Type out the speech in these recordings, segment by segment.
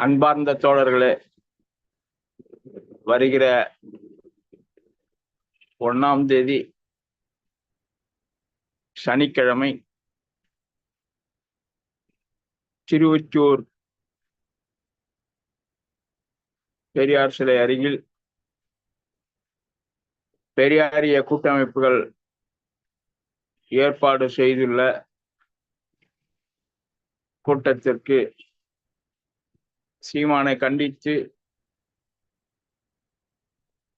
அன்பார்ந்த தோழர்களே வருகிற ஒன்னாம் தேதி சனிக்கிழமை திருவொச்சூர் பெரியார் சிலை அருகில் பெரியாரிய கூட்டமைப்புகள் ஏற்பாடு செய்துள்ள கூட்டத்திற்கு சீமானை கண்டித்து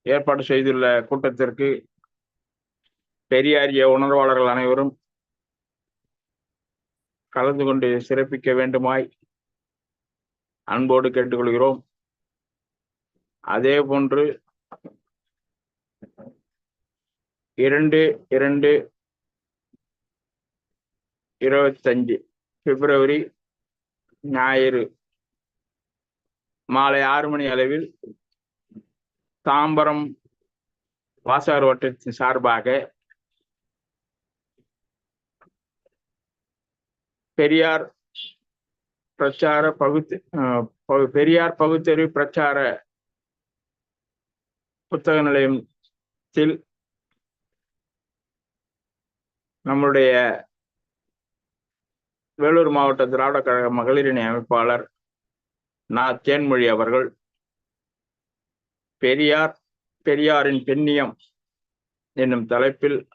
ஏற்பாடு செய்துள்ள கூட்டத்திற்கு பெரியாரிய உணர்வாளர்கள் அனைவரும் கலந்து கொண்டு சிறப்பிக்க வேண்டுமாய் அன்போடு கேட்டுக்கொள்கிறோம். அதே போன்று இரண்டு இரண்டு இருபத்தஞ்சு பிப்ரவரி ஞாயிறு மாலை ஆறு மணி அளவில் தாம்பரம் வாசகர் வட்டத்தின் சார்பாக பெரியார் பிரச்சார பகுத்து பெரியார் பகுத்தறிவு பிரச்சார புத்தக நிலையத்தில் நம்முடைய வேலூர் மாவட்ட திராவிட கழக மகளிரணி அமைப்பாளர் நா தேன்மொழி அவர்கள். பெரியார் பெரியாரின் பெண்ணியம் என்னும் தலைப்பில்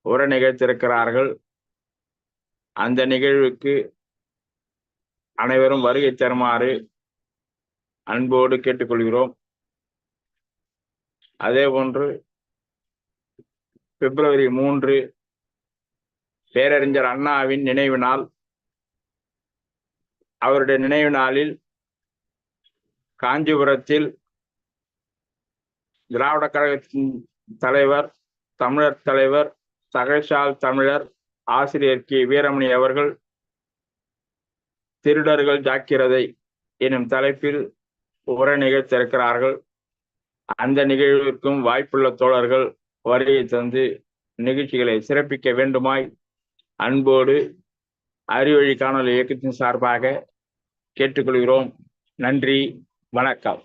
உரை நிகழ்த்திருக்கிறார்கள் அந்த நிகழ்வுக்கு அனைவரும் வருகை தருமாறு அன்போடு கேட்டுக்கொள்கிறோம். அதே போன்று பிப்ரவரி மூன்று பேரறிஞர் அண்ணாவின் நினைவு நாள் அவருடைய நினைவு நாளில் காஞ்சிபுரத்தில் திராவிட கழகத்தின் தலைவர் தமிழர் தலைவர் தகைசால் தமிழர் ஆசிரியர் கே. வீரமணி அவர்கள் திருடர்கள் ஜாக்கிரதை எனும் தலைப்பில் உரை நிகழ்த்திருக்கிறார்கள் அந்த நிகழ்விற்கும் வாய்ப்புள்ள தோழர்கள் வருகை தந்து நிகழ்ச்சிகளை சிறப்பிக்க வேண்டுமாய் அன்போடு அறிவழி காணொலி இயக்கத்தின் சார்பாக கேட்டுக்கொள்கிறோம். நன்றி. வணக்கம்.